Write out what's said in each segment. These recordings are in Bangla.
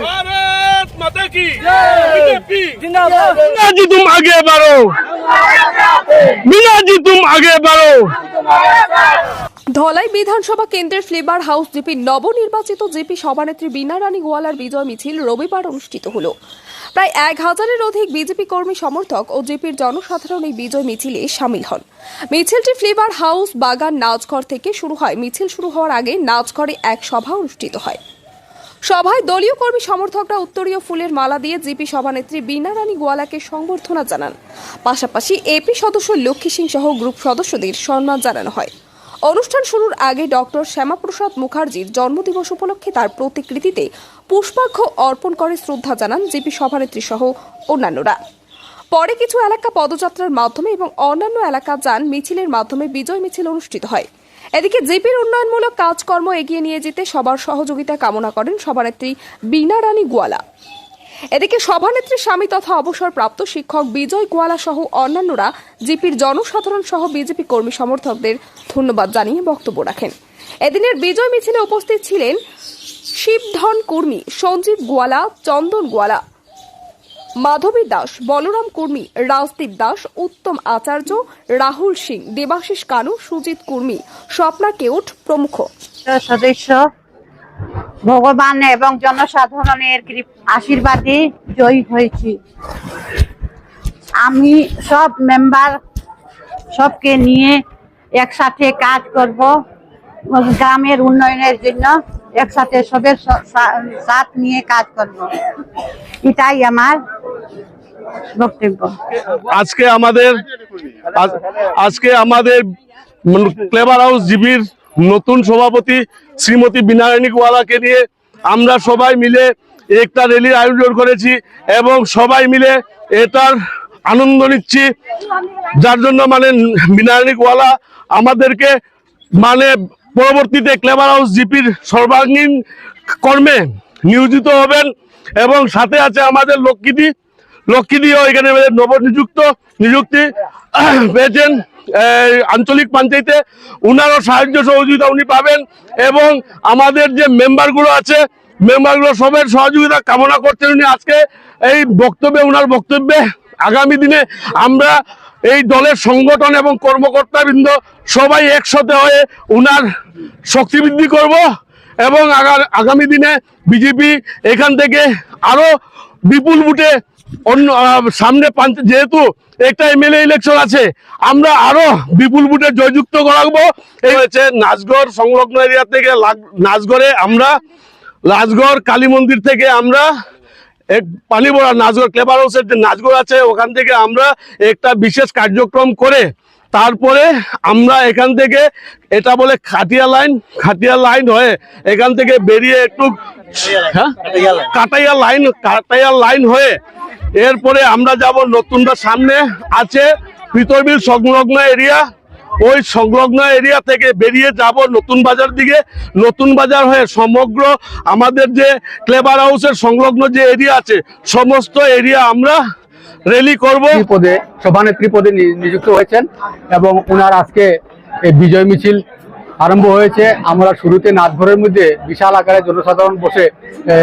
भारत माता की जय। बीजेपी जिंदाबाद मीना जी तुम आगे बढ़ो मीना जी तुम आगे बढ़ो ধলাই বিধানসভা কেন্দ্রের ফ্লেভার হাউস জিপির নবনির্বাচিত জিপি সভানেত্রী বীণা রানী গোয়ালার বিজয় মিছিল রবিবার অনুষ্ঠিত হলো প্রায় এক হাজারের অধিক বিজেপি কর্মী সমর্থক ও জিপির জনসাধারণ এই বিজয় মিছিলে সামিল হন মিছিলটি ফ্লেভার হাউস বাগান নাচঘর থেকে শুরু হয় মিছিল শুরু হওয়ার আগে নাচঘরে এক সভা অনুষ্ঠিত হয় সভায় দলীয় কর্মী সমর্থকরা উত্তরীয় ফুলের মালা দিয়ে জিপি সভানেত্রী বীণা রানী গোয়ালাকে সংবর্ধনা জানান। পাশাপাশি এপি সদস্য লক্ষ্মী সিং সহ গ্রুপ সদস্যদের সম্মান জানানো হয়। অনুষ্ঠান শুরুর আগে ডক্টর শ্যামাপ্রসাদ মুখার্জির জন্মদিবস উপলক্ষে তার প্রতিকৃতিতে পুষ্পার্ঘ্য অর্পণ করে শ্রদ্ধা জানান জিপি সভানেত্রী সহ অন্যান্যরা। পরে কিছু এলাকা পদযাত্রার মাধ্যমে এবং অন্যান্য এলাকা যান মিছিলের মাধ্যমে বিজয় মিছিল অনুষ্ঠিত হয়। এদিকে জিপির উন্নয়নমূলক কাজকর্ম এগিয়ে নিয়ে যেতে সবার সহযোগিতা কামনা করেন সভানেত্রী বীণা রানী গোয়ালা। এদিকে সভানেত্রী স্বামী তথা অবসরপ্রাপ্ত শিক্ষক বিজয় গোয়ালা সহ অন্যান্যরা জিপির জনসাধারণ সহ বিজেপি কর্মী সমর্থকদের ধন্যবাদ জানিয়ে বক্তব্য রাখেন। এদিনের বিজয় মিছিলে উপস্থিত ছিলেন শিবধন কর্মী সঞ্জীব গোয়ালা, চন্দন গোয়ালা মাধবী দাস, বলরাম কর্মী, রাজদীপ দাস, উত্তম আচার্য, রাহুল সিং, দেবাশিস কানু, সুজিত কর্মী, স্বপ্না কেউট প্রমুখ। সদস্য, ভগবান এবং জনসাধারণের আশীর্বাদে জয়ী হয়েছি। আমি সব মেম্বার সবকে নিয়ে একসাথে কাজ করব। গ্রামের উন্নয়নের জন্য একসাথে সবের সাথ নিয়ে কাজ করব। এটাই আমার বক্তব্য। আজকে আমাদের, আজ- আজকে আমাদের ক্লেভার হাউস জিবির নতুন সভাপতি শ্রীমতী বিনারায়ণী নিয়ে আমরা সবাই মিলে একটা র্যালির আয়োজন করেছি এবং সবাই মিলে এটার আনন্দ নিচ্ছি। যার জন্য মানে বিনারায়ণী আমাদেরকে মানে পরবর্তীতে ক্লেভার হাউস জিপির সর্বাঙ্গীন কর্মে নিয়োজিত হবেন এবং সাথে আছে আমাদের লক্ষ্মীদি। লক্ষ্মীদিও এখানে নবনিযুক্ত নিযুক্তি পেয়েছেন। আঞ্চলিক পঞ্চায়েতে। উনারও সাহায্য সহযোগিতা উনি পাবেন এবং আমাদের যে মেম্বারগুলো আছে, মেম্বারগুলো সবের সহযোগিতা কামনা করছেন উনি। আজকে এই বক্তব্যে, উনার বক্তব্যে আগামী দিনে আমরা এই দলের সংগঠন এবং কর্মকর্তাবৃন্দ সবাই একসাথে হয়ে উনার শক্তি বৃদ্ধি করব এবং আগা- আগামী দিনে বিজেপি এখান থেকে আরও বিপুল বুটে অন্য সামনে যেহেতু একটা এমএলএ ইলেকশন আছে, আমরা আরও বিপুল বুটে জয়যুক্ত করাবো। এই হয়েছে নাচগড় সংলগ্ন এরিয়া থেকে নাচগড়ে আমরা রাজগড় কালী মন্দির থেকে আমরা এক পানিবড়া নাচগড় ক্লেবার হাউসের যে নাচগড় আছে, ওখান থেকে আমরা একটা বিশেষ কার্যক্রম করে তারপরে আমরা এখান থেকে এটা বলে খাটিয়া লাইন খাটিয়া লাইন হয়ে এখান থেকে বেরিয়ে একটু হ্যাঁ? কাটাইয়া লাইন কাটাইয়া লাইন হয়ে এরপরে আমরা যাব নতুনটা সামনে আছে পিতরবিল সংলগ্ন এরিয়া ওই সংলগ্ন এরিয়া থেকে বেরিয়ে যাব নতুন বাজার দিকে। নতুন বাজার হয়ে সমগ্র আমাদের যে ক্লেবার হাউসের সংলগ্ন যে এরিয়া আছে, সমস্ত এরিয়া আমরা র্যালি করব। পদে সভানেত্রী পদে নিযুক্ত হয়েছেন এবং ওনার আজকে বিজয় মিছিল আরম্ভ হয়েছে। আমরা শুরুতে নাচঘরের মধ্যে বিশাল আকারে জনসাধারণ বসে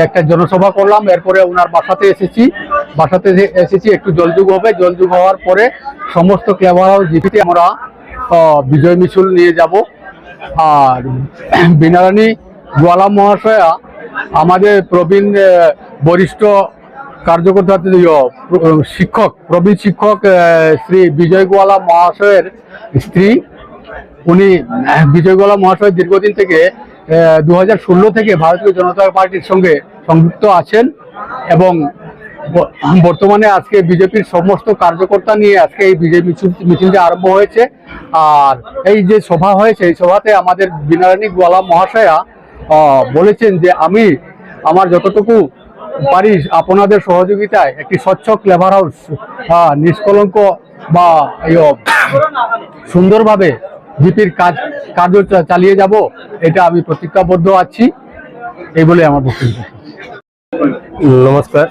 একটা জনসভা করলাম। এরপরে ওনার বাসাতে এসেছি। বাসাতে এসেছি, একটু জলযুগ হবে। জলযুগ হওয়ার পরে সমস্ত ক্লেভার হাউস জিপিতে আমরা বিজয় মিছিল নিয়ে যাব। আর বিনারানী গোয়ালা মহাশয়া আমাদের প্রবীণ বরিষ্ঠ কার্যকর্তা শিক্ষক, প্রবীণ শিক্ষক শ্রী বিজয় গোয়ালা মহাশয়ের স্ত্রী। উনি বিজয় গোয়ালা মহাশয় দীর্ঘদিন থেকে দু হাজার ষোলো থেকে ভারতীয় জনতা পার্টির সঙ্গে সংযুক্ত আছেন এবং বর্তমানে আজকে বিজেপির সমস্ত কার্যকর্তা নিয়ে আজকে এই বিজেপি মিছিল মিছিলটি আরম্ভ হয়েছে। আর এই যে সভা হয়েছে এই সভাতে আমাদের বিনারানী গোয়ালা মহাশয়া বলেছেন যে আমি আমার যতটুকু পারি আপনাদের সহযোগিতায় একটি স্বচ্ছ ক্লেভার হাউস নিষ্কলঙ্ক বা ইয়ে, সুন্দরভাবে জিপির কাজ কার্য চালিয়ে যাব এটা আমি প্রতিজ্ঞাবদ্ধ আছি। এই বলে আমার বক্তব্য। নমস্কার।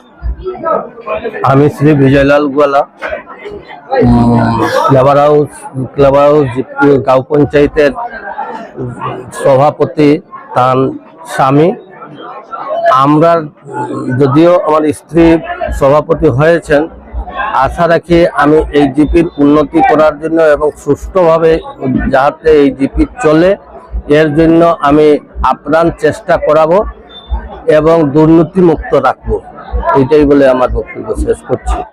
আমি শ্রী বিজয়লাল গোয়ালা। ক্লাবার হাউস ক্লাবার হাউস গাঁও পঞ্চায়েতের সভাপতি তার স্বামী। আমরা যদিও আমার স্ত্রী সভাপতি হয়েছেন, আশা রাখি আমি এই জিপির উন্নতি করার জন্য এবং সুষ্ঠুভাবে যাতে এই জিপি চলে, এর জন্য আমি আপ্রাণ চেষ্টা করাবো। এবং দুর্নীতিমুক্ত রাখব। এটাই বলে আমার বক্তব্য শেষ করছি।